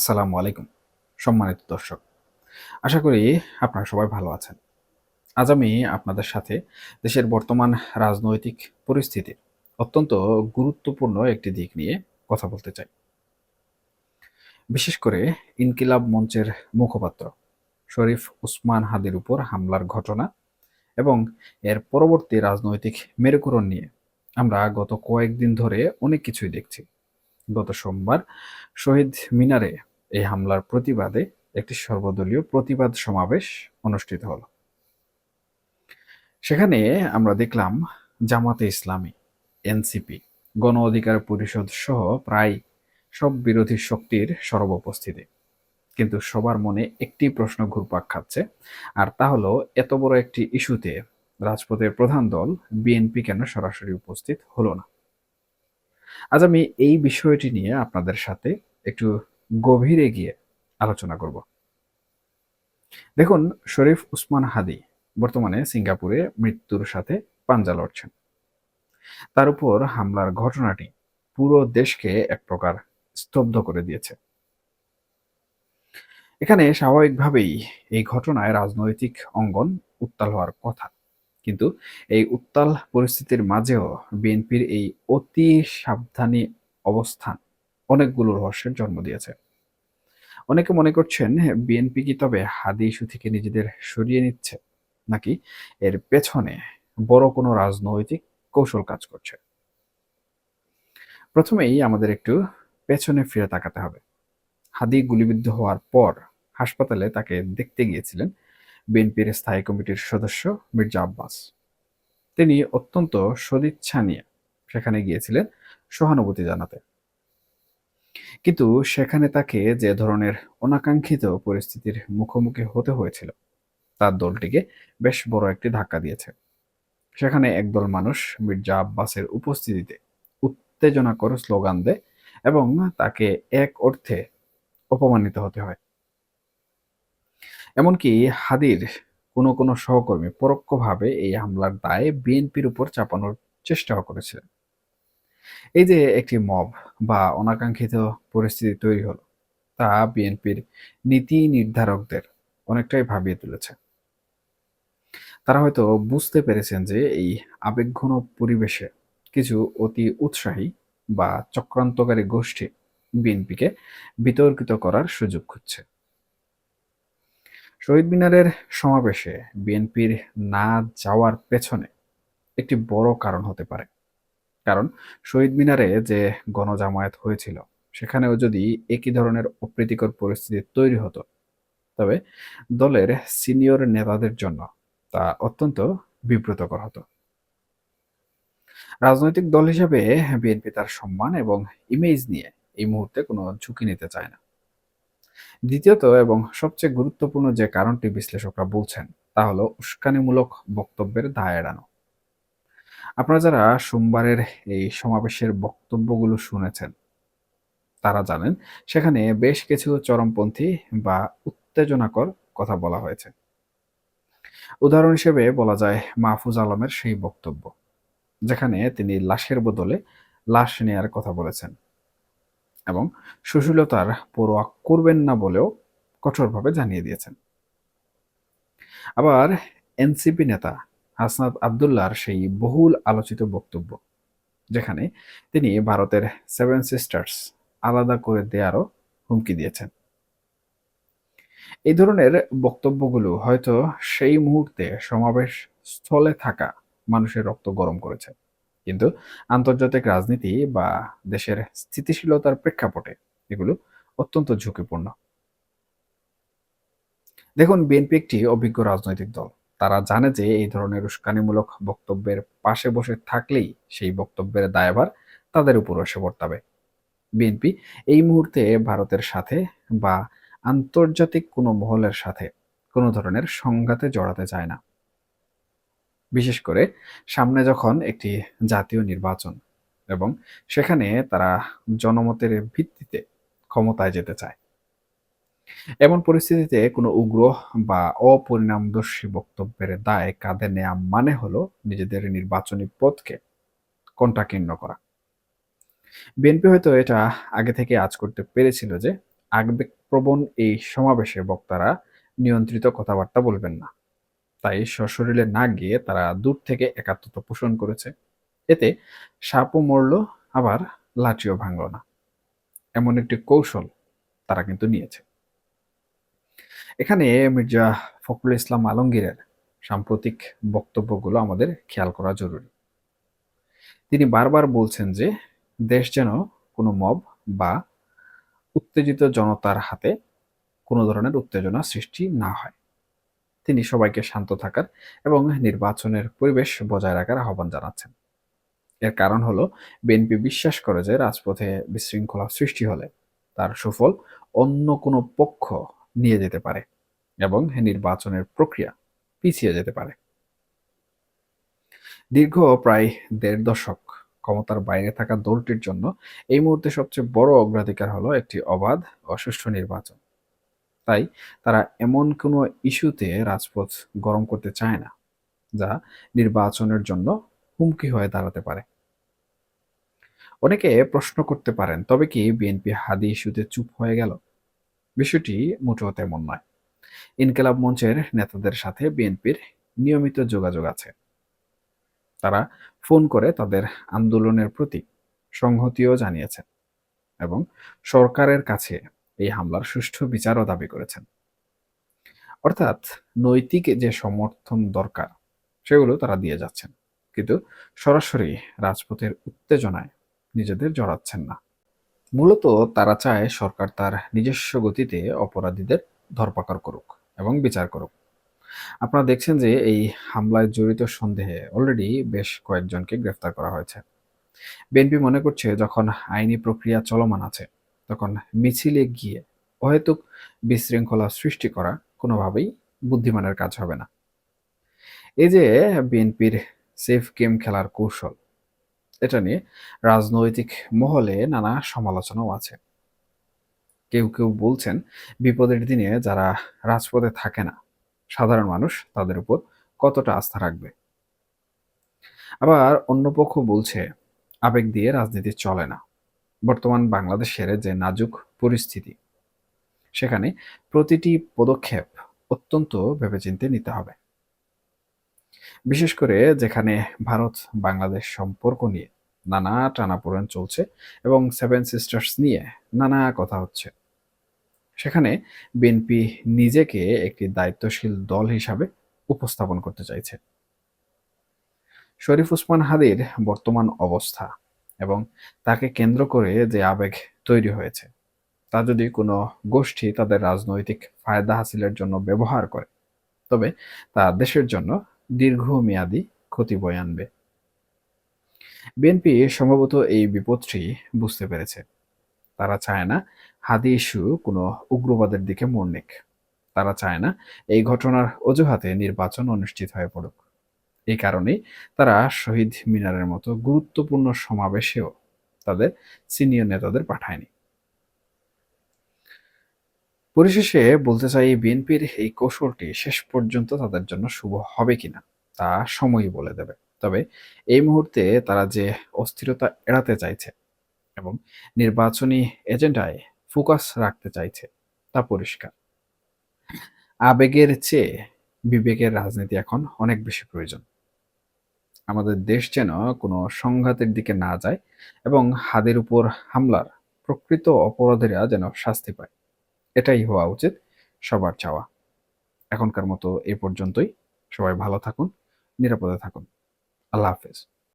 আসসালামু আলাইকুম, সম্মানিত দর্শক। আশা করি আপনারা সবাই ভালো আছেন। আজ আমি আপনাদের সাথে দেশের বর্তমান রাজনৈতিক পরিস্থিতির অত্যন্ত গুরুত্বপূর্ণ একটি দিক নিয়ে কথা বলতে চাই। বিশেষ করে ইনকিলাব মঞ্চের মুখপাত্র শরীফ উসমান হাদির উপর হামলার ঘটনা এবং এর পরবর্তী রাজনৈতিক মেরুকরণ নিয়ে আমরা গত কয়েকদিন ধরে অনেক কিছুই দেখছি। গত সোমবার শহীদ মিনারে এই হামলার প্রতিবাদে একটি সর্বদলীয় প্রতিবাদ সমাবেশ অনুষ্ঠিত হলো। সেখানে আমরা দেখলাম জামাতে ইসলামী, এনসিপি, গণ অধিকার পরিষদ সহ প্রায় সব বিরোধী শক্তির সরব উপস্থিতি কিন্তু সবার মনে একটি প্রশ্ন ঘুরপাক খাচ্ছে, আর তা হলো, এত বড় একটি ইস্যুতে রাজপথের প্রধান দল বিএনপি কেন সরাসরি উপস্থিত হলো না? আজ আমি এই বিষয়টি নিয়ে আপনাদের সাথে একটু গভীরে গিয়ে আলোচনা করব। দেখুন, শরীফ উসমান হাদি বর্তমানে সিঙ্গাপুরে মৃত্যুর সাথে পাঞ্জা লড়ছেন। তার উপর হামলার ঘটনাটি পুরো দেশকে এক প্রকার স্তব্ধ করে দিয়েছে। এখানে স্বাভাবিকভাবেই এই ঘটনায় রাজনৈতিক অঙ্গন উত্তাল হওয়ার কথা। কিন্তু এই উত্তাল পরিস্থিতির মাঝেও বিএনপির এই অতি সাবধানী অবস্থান অনেকগুলো রহস্যের জন্ম দিয়েছে। অনেকে মনে করছেন বিএনপি কি তবে হাদি ইস্যু থেকে নিজেদের সরিয়ে নিচ্ছে? নাকি এর পেছনে বড় কোনো রাজনৈতিক কৌশল কাজ করছে? প্রথমেই আমাদের একটু পেছনে ফিরে তাকাতে হবে। হাদি গুলিবিদ্ধ হওয়ার পর হাসপাতালে তাকে দেখতে গিয়েছিলেন বিএনপির স্থায়ী কমিটির সদস্য মির্জা আব্বাস। তিনি অত্যন্ত সদিচ্ছা নিয়ে সেখানে গিয়েছিলেন সহানুভূতি জানাতে। কিন্তু সেখানে তাকে যে ধরনের অনাকাঙ্ক্ষিত পরিস্থিতির মুখোমুখি হতে হয়েছিল, তার দলটিকে বেশ বড় একটি ধাক্কা দিয়েছে। সেখানে একদল মানুষ মির্জা আব্বাসের উপস্থিতিতে উত্তেজনাকর স্লোগান দেয় এবং তাকে এক অর্থে অপমানিত হতে হয়। এমনকি হাদির কোনো কোনো সহকর্মী পরোক্ষভাবে এই হামলার দায়ে বিএনপির উপর চাপানোর চেষ্টাও করেছিলেন। এই যে একটি মব বা অনাকাঙ্ক্ষিত পরিস্থিতি তৈরি হলো, তা বিএনপির নীতি নির্ধারকদের অনেকটাই ভাবিয়ে তুলেছে। তারা হয়তো বুঝতে পেরেছেন যে এই আবেগঘন পরিবেশে কিছু অতি উৎসাহী বা চক্রান্তকারী গোষ্ঠী বিএনপিকে বিতর্কিত করার সুযোগ খুঁজছে। শহীদ মিনারের সমাবেশে বিএনপির না যাওয়ার পেছনে একটি বড় কারণ হতে পারে। কারণ শহীদ মিনারে যে গণজামায়াত হয়েছিল, সেখানেও যদি একই ধরনের অপ্রীতিকর পরিস্থিতি তৈরি হতো, তবে দলের সিনিয়র নেতাদের জন্য তা অত্যন্ত বিব্রতকর হতো। রাজনৈতিক দল হিসেবে বিএনপি তার সম্মান এবং ইমেজ নিয়ে এই মুহূর্তে কোনো ঝুঁকি নিতে চায় না। দ্বিতীয়ত এবং সবচেয়ে গুরুত্বপূর্ণ যে কারণটি বিশ্লেষকরা বলছেন, তা হলো উস্কানিমূলক বক্তব্যের দায় এড়ানো আপনারা যারা সোমবারের এই সমাবেশের বক্তব্যগুলো শুনেছেন, তারা জানেন, সেখানে বেশ কিছু চরমপন্থী বা উত্তেজনাকর কথা বলা হয়েছে। উদাহরণ হিসেবে বলা যায় মাহফুজ আলমের সেই বক্তব্য, যেখানে তিনি লাশের বদলে লাশ নেয়ার কথা বলেছেন এবং সুশীলতার পরোয়া করবেন না বলেও কঠোরভাবে জানিয়ে দিয়েছেন। আবার এনসিপি নেতা হাসনাত আবদুল্লাহর সেই বহুল আলোচিত বক্তব্য, যেখানে তিনি ভারতের সেভেন সিস্টার্স আলাদা করে দেয়ারও হুমকি দিয়েছেন। এই ধরনের বক্তব্যগুলো হয়তো সেই মুহূর্তে সমাবেশ স্থলে থাকা মানুষের রক্ত গরম করেছে, কিন্তু আন্তর্জাতিক রাজনীতি বা দেশের স্থিতিশীলতার প্রেক্ষাপটে এগুলো অত্যন্ত ঝুঁকিপূর্ণ। দেখুন, বিএনপি একটি অভিজ্ঞ রাজনৈতিক দল। তারা জানে যে এই ধরনের উস্কানিমূলক বক্তব্যের পাশে বসে থাকলেই সেই বক্তব্যের দায়ভার তাদের উপর এসে পড়তাবে বিএনপি এই মুহূর্তে ভারতের সাথে বা আন্তর্জাতিক কোনো মহলের সাথে কোনো ধরনের সংঘাতে জড়াতে চায় না। বিশেষ করে সামনে যখন একটি জাতীয় নির্বাচন এবং সেখানে তারা জনমতের ভিত্তিতে ক্ষমতায় যেতে চায় এমন পরিস্থিতিতে কোনো উগ্র বা অপরিণামদর্শী বক্তব্যের দায় কাঁধে নেয়া মানে হলো নিজেদের নির্বাচনী পথকে কণ্ঠাকীর্ণ করা। বিএনপি হয়তো এটা আগে থেকে আজ করতে পেরেছিল যে আবেগপ্রবণ এই সমাবেশে বক্তারা নিয়ন্ত্রিত কথাবার্তা বলবেন না। তাই সশরীরে না গিয়ে তারা দূর থেকে একাত্মতা পোষণ করেছে। এতে সাপও মরল, আবার লাঠিও ভাঙল না। এমন একটি কৌশল তারা কিন্তু নিয়েছে। এখানে মির্জা ফখরুল ইসলাম আলমগীরের সাম্প্রতিক বক্তব্যগুলো আমাদের খেয়াল করা জরুরি। তিনি বারবার বলছেন যে, দেশ যেন কোনো মব বা উত্তেজিত জনতার হাতে কোনো ধরনের উত্তেজনা সৃষ্টি না হয়। তিনি সবাইকে শান্ত থাকার এবং নির্বাচনের পরিবেশ বজায় রাখার আহ্বান জানাচ্ছেন। এর কারণ হলো, বিএনপি বিশ্বাস করে যে রাজপথে বিশৃঙ্খলা সৃষ্টি হলে তার সুফল অন্য কোনো পক্ষ নিয়ে যেতে পারে এবং নির্বাচনের প্রক্রিয়া পিছিয়ে যেতে পারে। দীর্ঘ প্রায় দেড় দশক ক্ষমতার বাইরে থাকা দলটির জন্য এই মুহূর্তে সবচেয়ে বড় অগ্রাধিকার হলো একটি অবাধ ও সুষ্ঠু নির্বাচন। তাই তারা এমন কোনো ইস্যুতে রাজপথ গরম করতে চায় না, যা নির্বাচনের জন্য হুমকি হয়ে দাঁড়াতে পারে। অনেকে প্রশ্ন করতে পারেন, তবে কি বিএনপি হাদি ইস্যুতে চুপ হয়ে গেল? বিষয়টি মোটেও তেমন নয়। ইনকেলাব মঞ্চের নেতাদের সাথে বিএনপির নিয়মিত যোগাযোগ আছে। তারা ফোন করে তাদের আন্দোলনের প্রতি সংহতিও জানিয়েছেন এবং সরকারের কাছে এই হামলার সুষ্ঠু বিচারও দাবি করেছেন। অর্থাৎ নৈতিক যে সমর্থন দরকার, সেগুলো তারা দিয়ে যাচ্ছেন। কিন্তু সরাসরি রাজপথের উত্তেজনায় নিজেদের জড়াচ্ছেন না। মূলত তারা চায় সরকার তার নিজস্ব গতিতে অপরাধীদের ধরপাকড় করুক এবং বিচার করুক। আপনারা দেখছেন যে এই হামলায় জড়িত সন্দেহে অলরেডি বেশ কয়েকজনকে গ্রেফতার করা হয়েছে। বিএনপি মনে করছে যখন আইনি প্রক্রিয়া চলমান আছে, তখন মিছিলে গিয়ে অহেতুক বিশৃঙ্খলা সৃষ্টি করা কোনোভাবেই বুদ্ধিমানের কাজ হবে না। এই যে বিএনপির সেফ গেম খেলার কৌশল এটা নিয়ে রাজনৈতিক মহলে নানা সমালোচনাও আছে। কেউ কেউ বলছেন, বিপদের দিনে যারা রাজপথে থাকে না, সাধারণ মানুষ তাদের উপর কতটা আস্থা রাখবে? আবার অন্য পক্ষ বলছে, আবেগ দিয়ে রাজনীতি চলে না। বর্তমান বাংলাদেশের যে নাজুক পরিস্থিতি, সেখানে প্রতিটি পদক্ষেপ অত্যন্ত ভেবেচিন্তে নিতে হবে। বিশেষ করে যেখানে ভারত, বাংলাদেশ সম্পর্ক নিয়ে নানা টানাপোড়েন চলছে এবং সেভেন সিস্টার্স নিয়ে নানা কথা হচ্ছে। সেখানে বিএনপি নিজেকে একটি দায়িত্বশীল দল হিসাবে উপস্থাপন করতে চাইছে। শরীফ উসমান হাদির বর্তমান অবস্থা এবং তাকে কেন্দ্র করে যে আবেগ তৈরি হয়েছে, তা যদি কোনো গোষ্ঠী তাদের রাজনৈতিক ফায়দা হাসিলের জন্য ব্যবহার করে, তবে তা দেশের জন্য দীর্ঘমেয়াদী ক্ষতি বয়ে আনবে। বিএনপি সম্ভবত এই বিপদটি বুঝতে পেরেছে। তারা চায় না হাদি ইস্যু কোনো উগ্রবাদের দিকে মোড় নিক। তারা চায় না এই ঘটনার অজুহাতে নির্বাচন অনুষ্ঠিত হয়ে পড়ুক। এই কারণেই তারা শহীদ মিনারের মতো গুরুত্বপূর্ণ সমাবেশেও তাদের সিনিয়র নেতাদের পাঠায়নি। পরিশেষে বলতে চাই, বিএনপির এই কৌশলটি শেষ পর্যন্ত তাদের জন্য শুভ হবে কিনা, তা সময়ই বলে দেবে। তবে এই মুহূর্তে তারা যে অস্থিরতা এড়াতে চাইছে এবং নির্বাচনী এজেন্ডায় ফোকাস রাখতে চাইছে, তা পরিষ্কার। আবেগের চেয়ে বিবেকের রাজনীতি এখন অনেক বেশি প্রয়োজন। আমাদের দেশ যেন কোনো সংঘাতের দিকে না যায় এবং হাদের উপর হামলার প্রকৃত অপরাধীরা যেন শাস্তি পায়। এটাই হওয়া উচিত, সবার চাওয়া। এখনকার মতো এ পর্যন্তই। সবাই ভালো থাকুন, নিরাপদে থাকুন। আল্লাহ হাফেজ।